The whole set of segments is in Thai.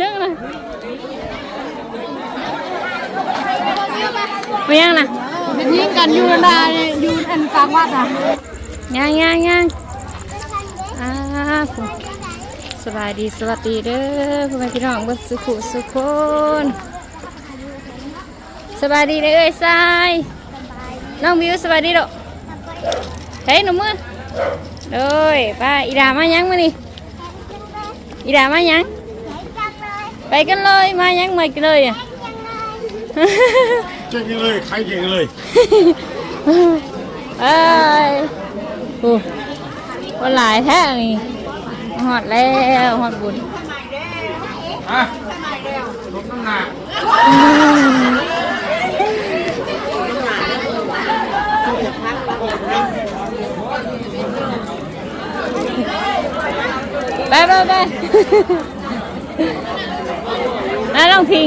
ยังนะไม่ยังนะเป็นยิงกันอยู่นานอยู่อันกลางวัดอะยังยังยังอ่าผู้สบายดีสวัสดีเด้อพ่อแม่พี่น้องเบัดสุขุสุขคนสบายดีเด้อเอ้ยทรายน้องมิวสบายดีดอกเฮ้ยหนูมือเด้ยป้าอีดามายังมานี่ อีดามายังไปกันเลยมายังมากันเลยอะเก่งจังเลยใครเก่งเลย เอ้ยโอ้คนหลายแท้นี่หอดแล้วหอดบุญ อะลดน้ำหนัก ไปไปไปน่าลองพิง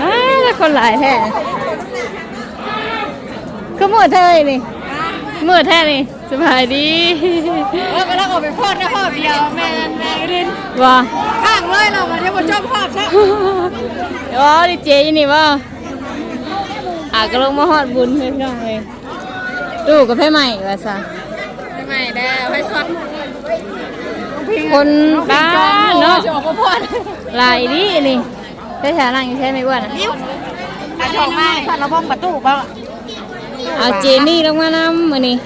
อ้าวแล้วคนหลายแท้ก็มือเธอนี่มือแท้นี่สบายดีเออก็ต้องออกไปพอดนะพอดเดียวแม่แม่ดินว่าข้างเลยเรามาเดี๋ยวมาชอบพอดซะว้าวดิเจอยี่นี่ว่าอากระลงมาฮอดบุญเพื่อนน้องเลยดูกับเพ่ใหม่ว่าซะ ใหม่แล้วให้สดคนบ้านเนาะจะออกมาพอดลายดีนี่ใช้ฐานั่งอยู่ใช่ไหมอ้วนอะนิ้วถ้าชอบมากถ้าเราบ้องประตูบ้างเอาเจนี่ลงมานำมือนี่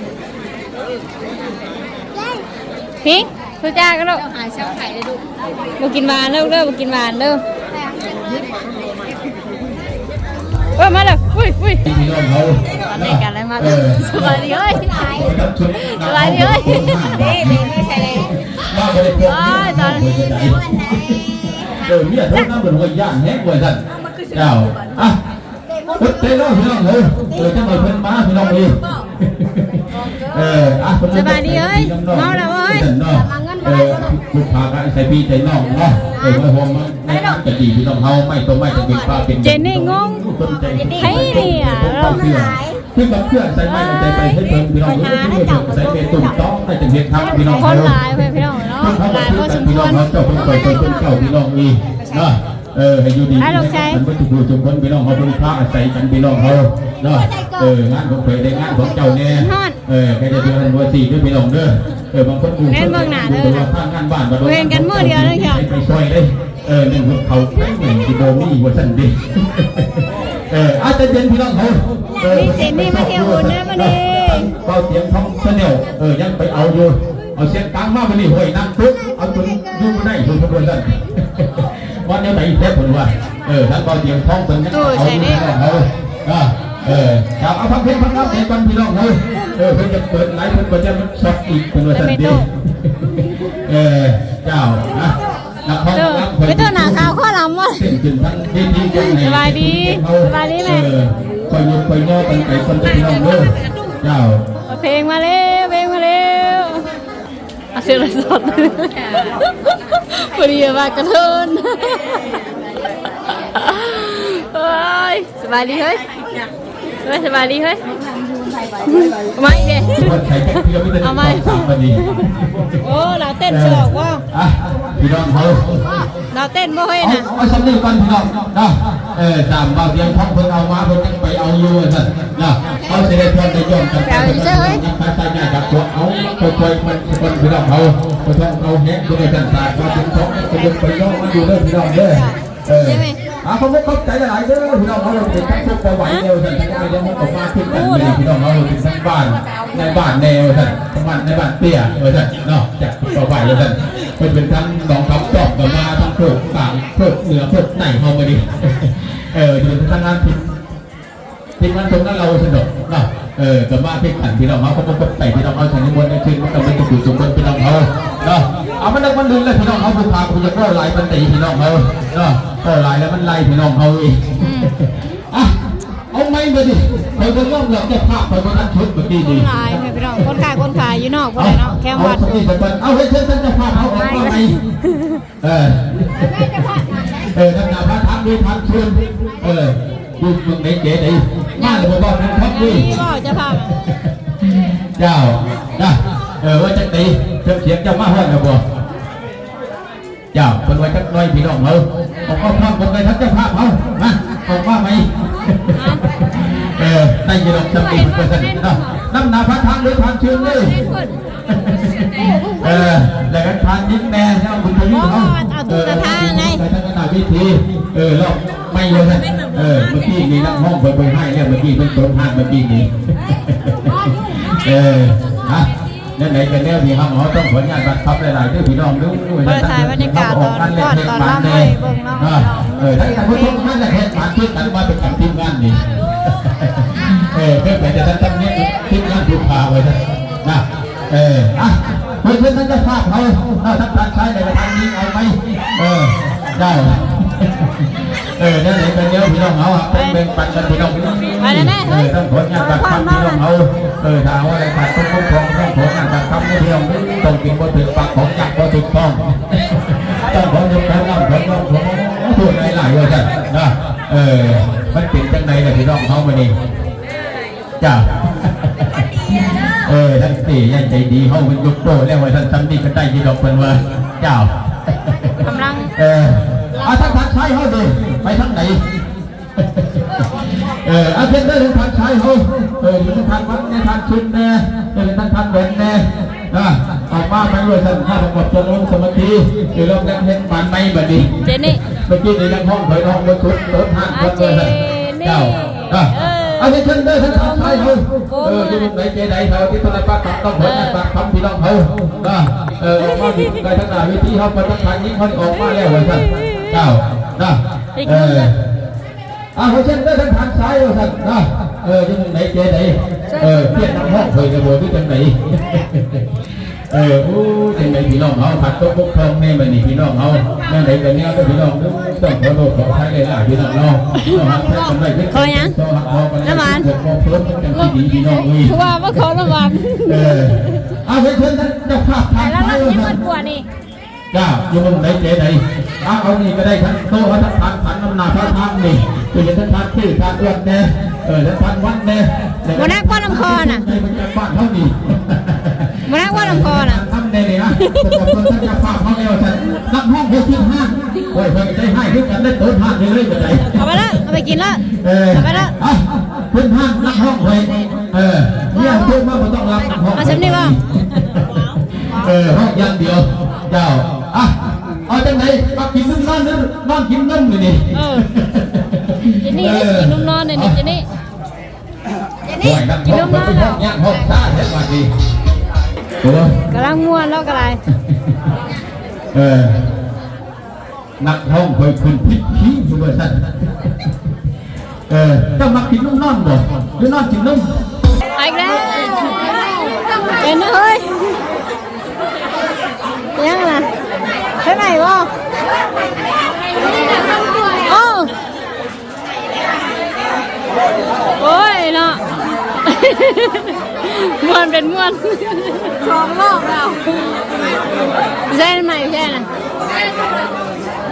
พิงทุจ้าก็ลูกหายเช้าไข่เลยดูมากินหวานเด้อเด้อมากินหวานเด้อเว้ยมาเลยอุ้ยอุ้ยพี่น้องเขาตอนนี้กันอะไรมาสบายดีเฮ้ยกับชุดสบายดีเฮ้ยนี่นี่ไม่ใช่เลยว่าไม่ได้พบเออเนี่ยต้องน้ำเป็นหัวย่างแห้งกว่าท่านเจ้าอะพุทธเต้น้องพี่น้องเออเออจังหวัดเพิ่นมาพี่น้องดีเอออะเออลูกค้าก็ใส่พี่ใจน้องเนาะเออว่าผมไม่จะดีพี่น้องเฮาไม่ต้องไม่จะเป็นปลาเป็นเจนี่งงเฮ้ยนี่อะเรา ขึ้นกับเพื่อนใส่ไม้ใส่ไปให้เพิ่มพี่น้องใส่เป็นตุ่มต้องใส่เป็นเห็ดทับพี่น้องคนหลายเพื่อนพี่น้องเนาะหลายพอสมควรเขาเจ้าคนปล่อยคนเก่าพี่น้องอีเนาะเออให้อยู่ดีมันไม่ถูกจุมคนพี่น้องเขาเป็นพระอาศัยกันพี่น้องเขาเนาะเอองานของเผยได้งานของเจ้าเนี่ยเออแค่จะเดือนวันสี่ด้วยพี่น้องเด้อเออบางคนกูข้างงานบ้านมาโดนไปช่วยเลยเออหนึ่งเขาเหมือนที่โบมี่ว่าสันดี เอออาจจะเย็นพี่น้องเขาเเบาเสียงท้องเสนียวเออยังไปเอาอยู่เอาเสียงกลางมาไปนี่ห้วยนั่งปุ๊บเอาจนยูไม่ได้อยู่ทุกคนนั่นวันนี้ไหนแท้ผลว่าเออท่านเบาเสียงท้องเป็นยังเอาอยู่เขาเออครับเอาพักเพลงพักรับเพลงกันพี่น้องเขาเออเพิ่งจะเปิดไลฟ์เพิ่งจะช็อตอีกเป็นวันสันดีเออเจ้านะนักห้องเด้อนักไปเจอหนาขาวข้อลำวะ เป็นจนทั้งที่ที่ยังไงสบายดีสบายดีไหมเออคอยยกคอยย่อกันไปคนจะพี่น้องเด้อเจ้าเพลงมาเร็วเพลงมาเร็วเอาเชือกสดพอดีมากระเทินเฮ้ยสบายดีเฮ้ยเฮ้ยสบายดีเฮ้ยมาอีกเด้คน ไทยเป็นพี่น้องไม่ได้เอาไหมสามวันนี้โอ้เราเต้นเชือกว่าอะพี่น้องเขาเราเต้นบ่เฮ้ยเอานะเอาสำนึกกันพี่น้องเนาะเออตามบางเพียงท้องเพิ่นเอามาเพิ่นไปเอาอยู่นั่นเนาะเขาเสด็จเพิ่นได้ย่อมกันไปยังไปใส่หน้ากับตัวเอาไปปล่อยมันคนพี่น้องเขาไปท้องเอาแฮะด้วยกันตายมาถึงท้องไปยกไปย่อมาอยู่เด้อพี่น้องเด้อเออ อาเขาไม่เข้าใจหลายเด้อพี่น้องเราเป็นทั้งทุกข์ไหวเดียวท่านทั้งไม่ยังออกมาขึ้นกันเลยพี่น้องเขาเป็นทั้งบ้านในบ้านแนวท่านทั้งบ้านในบ้านเตี้ยเออท่านเนาะจากต่อไปเลยท่านเป็นเป็นทั้งสองคำตอบกับมาทั้งโคกสามโคกเหนือโคกไหนเข้ามาดิเออเป็นทั้งงานผิดผิดมันตรงนั้นเราสนุกเนาะเออกับมาเพ่งขันพี่น้องเขาก็ต้องไปพี่น้องเขาฉันนิมนต์ในคืนมันก็เป็นตุ่มตุ่มพี่น้องเขาเนาะ เอามันเลิกมันลืมเลยพี่น้องเขาบุพาคุณจะก็ไล่มันตีพี่น้องเขาเนาะก็ไล่แล้วมันไล่พี่น้องเขาอีกอะเอาไม่มาดิไปก็ย่อมหลับจะภาพไปวันนั้นชุดเมื่อกี้ดีลายพี่น้องคนขายคนขายอยู่นอกบ่ได้เนาะแค่วัดเอาให้เชิญท่านจะภาพเอาออกมาไหมเออเออท่านจะพาทำด้วยทำชวนเออดูมึงไหนเก๋ไหนมาเลยบอกนั่นครับนี่นี่ก็จะพาเจ้านะเออว่าจังไดเค รื่องเสียงเจ้ามาฮอดแล้วบ่เจ้าเพิ่นว่าจักหน้อยพี่น้องเฮาออกมาพร้อมกันเลยทั้งเจ้าภาพเฮามาออกมาไหมเออได้ยินดอกจำปีเพิ่นว่าซั่นเนาะน้ำหนาพระทางหรือทางเชิงเลยเออแล้วก็ทานยิ้มแม่ใช่ไหมคุณพยุทธ์เขาเออทานไงไปทั้งขนาดพิธีเออรอบไม่เลยนะเออเมื่อกี้มีนักห้องเปิดไปให้เนี่ยเมื่อกี้เป็นตัวทานเมื่อกี้นี้เออฮะ นั่นไหนกันเนี่ยพี่ห้องเขาต้องผลงานบัตรทับหลายๆด้วยพี่น้องด้วยด้วยเปิดถ่ายบรรยากาศตอนก่อนตอนรับให้เบิ่งเนาะเออทั้งผู้ชมนั่นแหละเหตุการณ์ที่กันมาเป็นการทีมงานนี่เออเพื่อไปจะทำเนี่ยทีมงานถูกพาไว้นะนะเอออะเพื่อนเพื่อนท่านจะทราบเขาถ้าทักทายใช้ในทางนี้เอาไหมเออได้เออนั่นเองเป็นเดียวพี่น้องเขาเป็นเป็นปันกันพี่น้องเออต้องผลงานบัตรคำพี่น้องเขา เออถ้าว่าอะไรบัตรต้องคุ้มครองต้องผลงานบัตรคำพี่น้องต้องกินบนถึงปากของจักบนถึงต้องต้องผลงานผลงานผลงานผลงานพูดหลายๆเลยจ้ะนะเออมันเป็นจังไงเนี่ยพี่น้องเขามานี่จ้าเออท่านสี่ยังใจดีเฮาเป็นยุคโตแล้วว่าท่านสำนีก็ได้ยินดอกเพิ่นว่าเจ้ากำลังเออเอาท่านทักใช้เฮาดิไปทางไหน เออเอาเพิ่นได้ทางทักใช้เฮาเอออยู่ทางวัดเนี่ยทางชุดแน่เออทางทางเด่นแน่นะออกมาไปด้วยท่านข้าประกอบจนลงสมาธิเดี๋ยวเราจะเห็นบานไม้บัดนี้เจนี่เมื่อกี้ในนักห้องเผยห้องบนชุดโต๊ะทานคนเลยเจ้าอะเอาเชิญเด้อท่านทักใช้เฮาเอออยู่ไหนเจไหนเฮาที่ธนบัตรต้องผลงานบัตรคำพี่น้องเฮานะเออออกมาดีใจทั้งหลายวิธีเฮาไปทั้งทางนี้เขาออกมาแล้วว่าท่านเจ้านะเออเอาเชิญเด้อท่านทักใช้ว่าท่านนะเอออยู่ไหนเจไหนเออเพี้ยนน้ำห้องเผยกระโดดที่จังไหนเออโอ้จังไหนพี่น้องเฮาผัดตกบกพร่องแน่บัดนี้พี่น้องเฮาแม่ไหนกันเนี่ยก็พี่น้องต้องขอโทษขออภัยหลายๆพี่น้องเนาะต้องหักแท้กันไว้เพิ่นต้องหักคอกันน้ำมันเพิ่มกันจังที่ดีพี่น้องเอ้ยคือว่าเมื่อเขาระวังเออเอาเชิญท่านเจ้าภาพแต่ทานแล้วไทเรายที่ว่ามันกลัวนี่จ้าอยู่มุมไหนเจ๊ไหนเอาเอานี่ก็ได้ทั้งโต๊ะทั้งทานขันน้ำหนาพระทานนี่ คือทั้งทานชื่อทานเอื้อนแน่เออทั้งทานวัดแน่บ่นักว่าลำคอน่ะในบรรยากาศเท่านี้บ่นักว่าลำคอน่ะทำได้เลยนะแต่ก่อนท่านจะฝากเขาแล้วท่านนักห้องหกสิบห้าโอ้ยเพิ่งได้ให้ด้วยกันได้โต๊ะห้าเลยเลยแบบไหนเอาไปละเอาไปกินละเออเอาไปละเอาเพิ่นห้างนักห้องเลยเออเนี่ยเพิ่นว่ามันต้องรับนักห้องเอาฉันนี่ว่าเออห้องอยังเดียวเจ้าอะเอาจังไหนมากินนุ่มนอนนึนอนกินนุ่มเลยนี่เออเจ นี่ได้กินนุ่มนอนเลยนี่เจนี่โอ้ยนักห้องมันเป็นห้องย่างห้องซ่าแท้มาดีโอ้กำลังม่วนแล้วก็ไรเออนักห้องเคยขึ้นพิษขี้อยู่ว่าสั่นเออจะมากินนุ่มนอนบ่หรือนอนกินนุ่มไปอีกแล้วเป็นนะเฮ้ยยังไงไปไหนวะโอ้ โอ้ยเนาะม่วนเป็นม่วนสองรอบแล้วใช่ไหมใช่น่ะ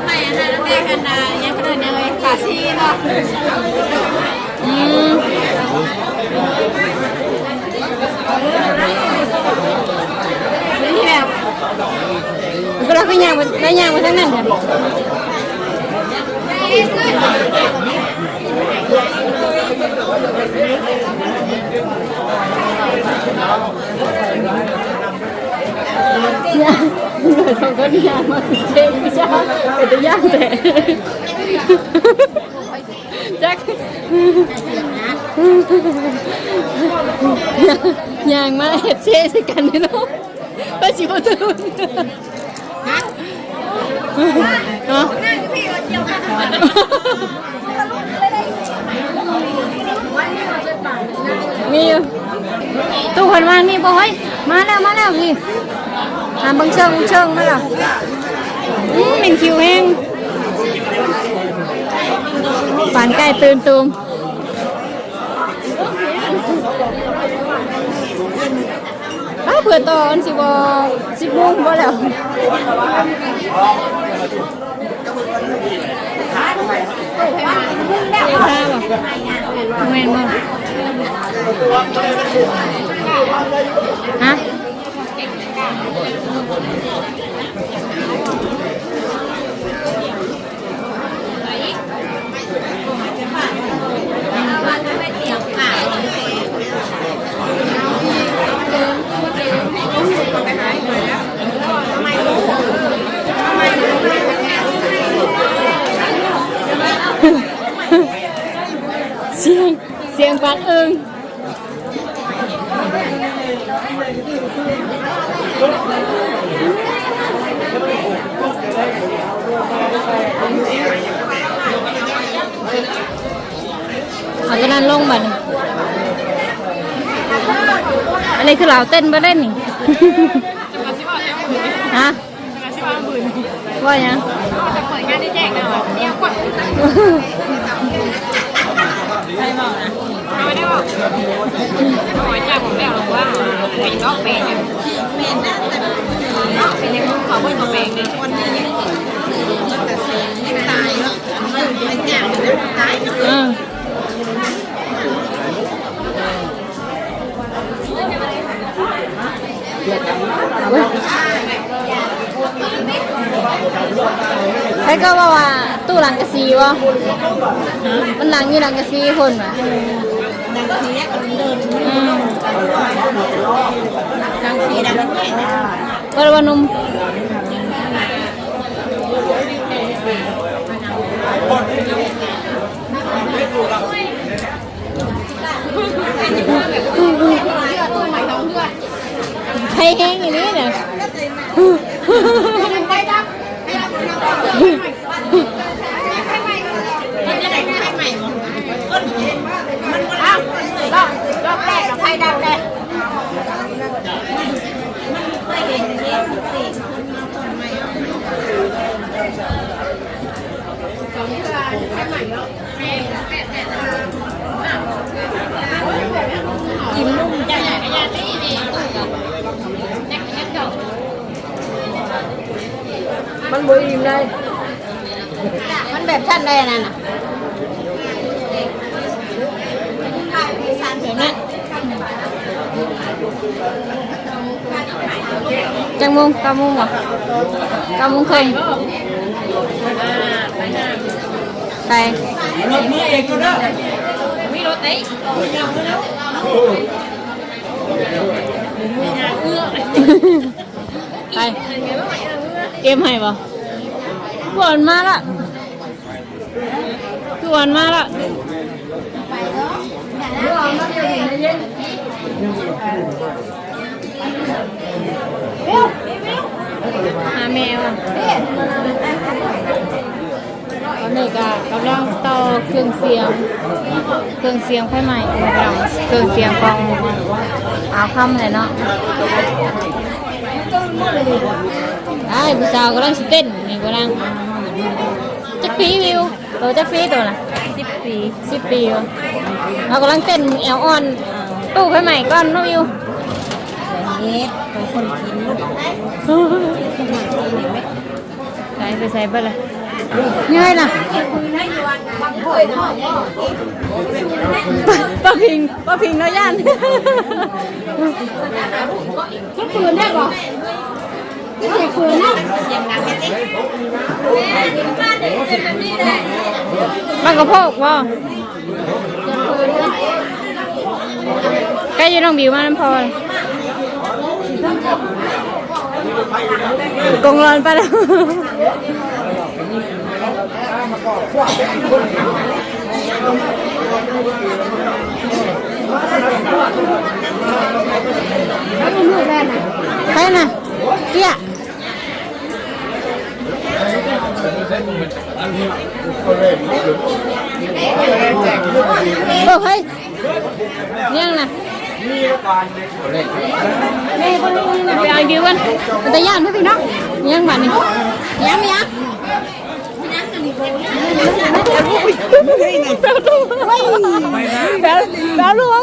ไม่อันนั้นเด็กกันนะยังเกิดยังไงขาชีเนาะอืมนี่แบบก็เราก็ย่างไปได้ย่างไปทั้งนั้นค่ะ ย่างสองคนย่างมาเจ๊ไม่ใช่เป็นตัวย่างแมีอยู่ตู้คนมามีบ่เฮ้ยมาแล้วมาแล้วพี่หาบังเชิงเบังเชิงมาแล้วอืมเป็นคิวแห้งปานใกล้ตื่นตูมอ้าเผื่อตอนสิบสิบโมงบ่แล้ว เดี๋ยวพาบ่แม่นบ่ฮะ สียงเสียงปัดเอิงเอาตัวนั้นลงมานี่อันนี้คือเราเต้นมาเล่นนี่ ฮะว่ายังจะเปิดงานได้แจกนะวะเนี่ยกดใครบอกนะ ไม่ได้บอกเขาบอกจากผมแล้วหรอกว่าเป็นก็เป็นเป็นนะแต่เป็นยังเขาไม่ตัวเป็นเลยวันนี้แต่เสียงไม่ตายแล้วเป็นอย่างนี้ตายแล้วก็ว่าว่าตู้หลังกะซีวะมันหลังอยู่หลังกะซีคนวะ ดังเสียกันเดินอืมดังเสีดังแก่เนี่ยวันวันนุ่มให้แห้งอย่างนี้เนี่ย ได้ดับให้ดับมันจะได้ให้ใหม่หมดมันอ้าวรอบร อบแรกเราไพ่ดับเลยไม่เห็นอย่างนี้กินนุ่มจังเลยยาตีนี่นักนักเก่า มันบ่อิ่มได้ มันแบบชั้นได้นั่นน่ะ เดี๋ยวนะ จังมุงกามุงวะกามุงครึ่งไปมีรถเต้ไปเกมให้บ่กวนมาละกวนมาละหาแมวอะตอนนี้ก็กำลังต่อเครื่องเสียง เครื่องเสียงไฟใหม่กำลังเครื่องเสียงของอาคำเลยเนาะไอ้ผู้สาวกำลังสเต้นนี่กำลังจักปีวิวตัวจักปีตัวน่ะสิบปีสิบปีเรากำลังเต้นแอลออน ตู้ไฟใหม่ก่อนเน้องวิวเฮ็ดเป็นคนกินลูกใส่ไปใส่ไปเลยยังไงล่ะป้าพิงป้าพิงน้อยย่านก็ปืนได้บ่ก็เสียปืนนะเสียงดังแค่นี้แม่ที่บ้านเด็กเป็นแบบนี้ได้มันกระโพกบ่ ใกล้จะน้องบิวมาน้ำพอกงร้อนไปแล้วไปน่ะเกี้ยโอ้เฮ้ยยังน่ะเกันมันจะย่านเพื่อนพี่น้องยังบ้านนี่ยังไม่ยังแปลแปลลูก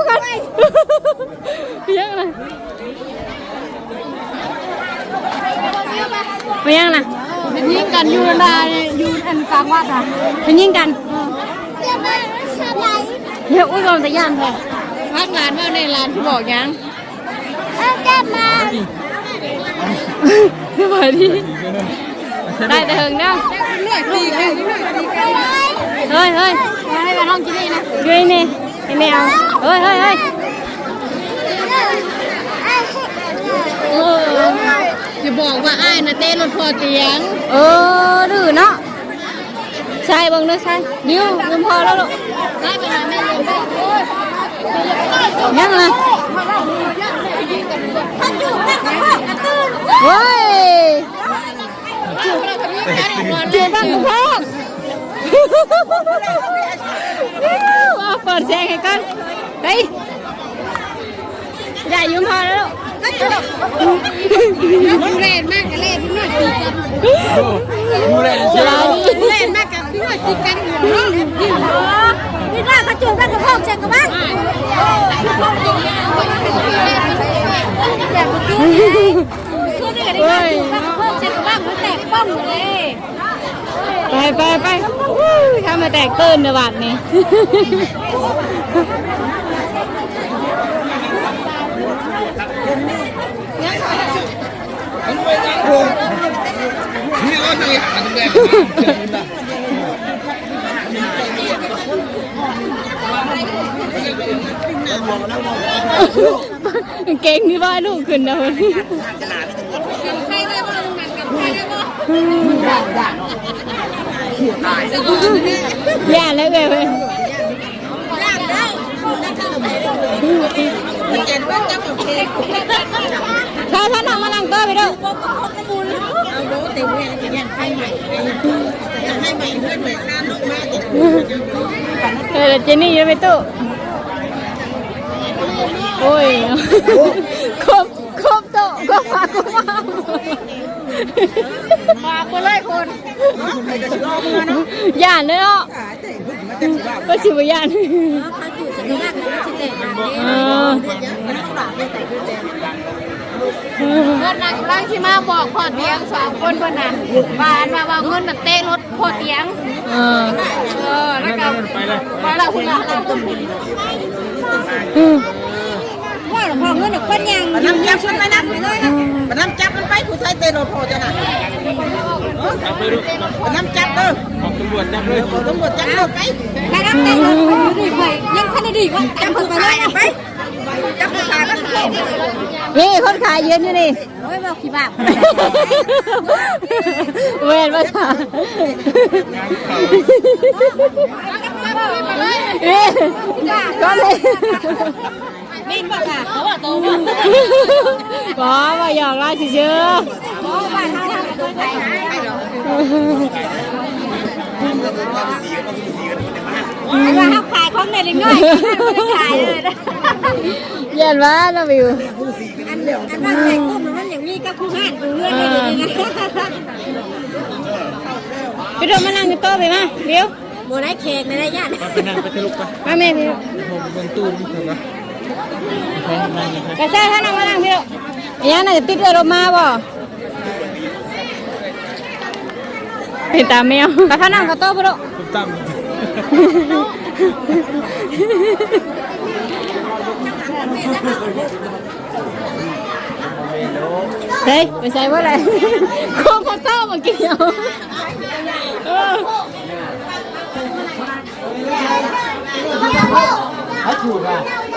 เอากันยังน่ะไปยังน่ะเป็นยิงกันอยู่นาอยู่อันกลางวัดอะไปยิงกันเดี๋ยวอุ้ยกำลังจะย่านแท้พักร้านว่าในร้านที่บอกยังแก้มาสบายดีได้แต่เฮิงเนาะเลือกดีกันเลือกดีกันเฮ้ยเฮ้ยให้มาลองกินนี่นะช่วยนี่ให้แมวเฮ้ยเฮ้ยเฮ้ยเออจะ บอกว่าอ้ายนะเต้รถพอเตียง เออดื้อเนาะใช่เบังเด้อใช่นิ้วลืมพอแล้วลูกได้ไปหาแม่เลยโอ้ยยังไงท่านอยู่แม่กระเพาะกระตุ้นเฮ้ยอยู่เราคนนี้แค่ไหนก่อนเจียบ้างกระพอกเอาเปิดแสงให้กันเฮ้ยอย่ายืมพอแล้วลูก ท่านอยู่เล่นมากกับเล่นพี่น้อยตีกันสบายดีเล่นมากกับพี่น้อยตีกันอยู่เนาะพี่น้าเขาจูบกันกับพ่อเช็คกับบ้านอย่างเมื่อกี้คือนี่ก็ได้จูบกันกับพ่อเช็คกับบ้านมันแตกป้องเลยไปไปไปวู้ทำมาแตกตื่นในบัดนี้ เก่งที่ว่าลูกขึ้นนะคนใครได้บ้างมันกับใครได้บ้างย่าแล้วเว้ยเว้ยยากแล้ว เห็นว่าจะโอเคถ้าถ้านั่งมานั่งก็ไปดูเอาโดแต่เวรจะยังให้ใหม่ให้ใหม่เพื่อนใหม่ข้ามลงมาจะเออเจนี่อยังไปตู้โอ้ยครบครบโต๊ะก็มาก็มามาคนไล่คนย่านเลยเนาะก็สิบย่าน เขาจูบกันกับบ้านมันจะแตกต่างเออเงินนางร่างที่มาบอกพอเตียงสองคนบนนั้นบานมาว่าเงินแบบเต้รถพอเตียง เออ เออ แล้วก็ไปแล้วคุณละเรา ต้องว่าหลวงพ่อเงินคนยังมาน้ำจับมันไปนั่นไปเลยมาน้ำจับมันไปผู้ชายเต้รถพอจะน่ะมาน้ำจับเด้อของตำรวจจับเลยตำรวจจับเลยไปแค่รับแต่งดีไปยังคันดีว่าจำคนไปเลยนะไปจับผู้ชายมันเลยนี่คนขายยืนอยู่นี่โอ้ยบอกขี้บ้าเวรมาค่ะเอ๊ะก็เลย นี่บอกค่ะเขาบอกโตว่าบอกว่าหยอกเราเฉยโอ้บ้าเขาทำตัวไทยไอ้ว่าเขาขายของเด็กน้อยไม่ขายเลยนะเย็นว่าน้องวิวอันอันว่าแต่งกุ้มมันอย่างนี้ก็คู่ห้านคู่เงื่อนได้ดีนะไปโดนมานั่งกันโต๊ะไปมาเดี๋ยวโบได้เค้กในระยะลุไปไมาแม่พี่ กระแซ่ท่านั่งมานั่งพี่ลูกยังน่าจะติดเรือรถมาบ่เป็นตาแมวกระท่านั่งกับโต๊ะพี่ลูกเฮ้ยไปใส่ว่าอะไรโคมพอโ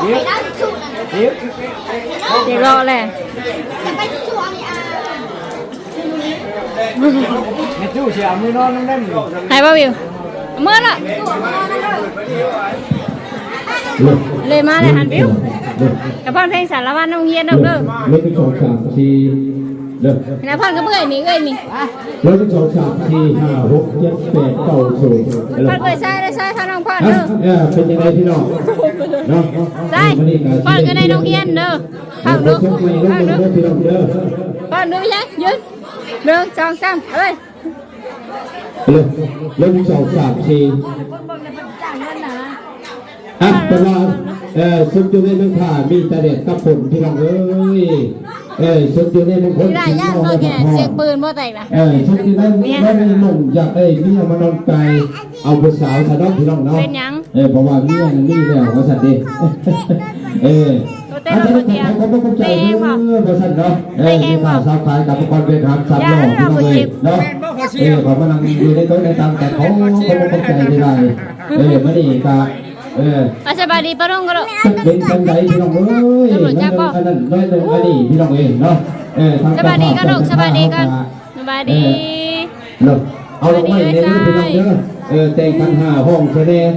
เดี๋ยวรอแหละไม่ชู้เสียมือนอนนั่งเล่นอยู่ไหนบ้าวิวเมื่อละเลยมาเลยฮันบิวกับพ่อเพลงสารวัตรน้องเฮียนน้องเด้อ รถที่สองสามนะพ่อก็เบื่อยนี่เอ้ยนี่รถที่สองสามสี่ห้าหกเจ็ดแปดเก้าสิบพ่อเคยใช้ได้ใช้ท่าน้องพ่อเอเด้ออเป็นยังไงพี่น้องเนาะใช่พ่อก็ได้น้องเฮียนเด้อฟังดูเพิ่มไปฟังเรื่ดูอพี่น้องเด้อยังยืนหนึ่งสองสามเอ้ยเริ่มเริ่มสองสามสี่อะแต่ว่าเออสุดอยู่ในเมืองผ่ามีแต่เด็ดกับผลพี่น้องเอ้ย เออสุดอยู่ในเมืองคนไม่ได้ย่างเขาแก่เสียงปืนบ่แตกนะเออชุดที่นั่นนั่นมีหนุ่มอยากได้เมียมานอนไกลเอาผู้สาวสะดอกพี่น้องเนาะเป็นหยังเออเพราะว่าเมียนั่นนี่แล้วว่าสัตว์ดิเออตัวเต้นเราคนเดียวเขาก็เข้าใจไปเองเปล่าเออว่าสัตว์เนาะเอไปอเอมีงเปข่าล่าวสาวขายกับคนเป็นทางสามหล่อพี่น้องเลยเนาะเออเขามานั่งอยู่ในโต๊ะในตังแต่เขาเขาไม่เข้าใจที่ไรเออไม่ได้กะ เอออาสบายดีปะน้องก็ลูกเป็นจังไดพี่น้องเอ้ยตำรวจจับบ่อันนั้นน้อยหนึ่งอันนี้พี่น้องเองเนาะเออทางสบายดีกันลูกสบายดีกันสบายดีเนาะเอาลงไว้ในนี้พี่น้องเด้อเออแต่งกันหาห้องเสน่ห์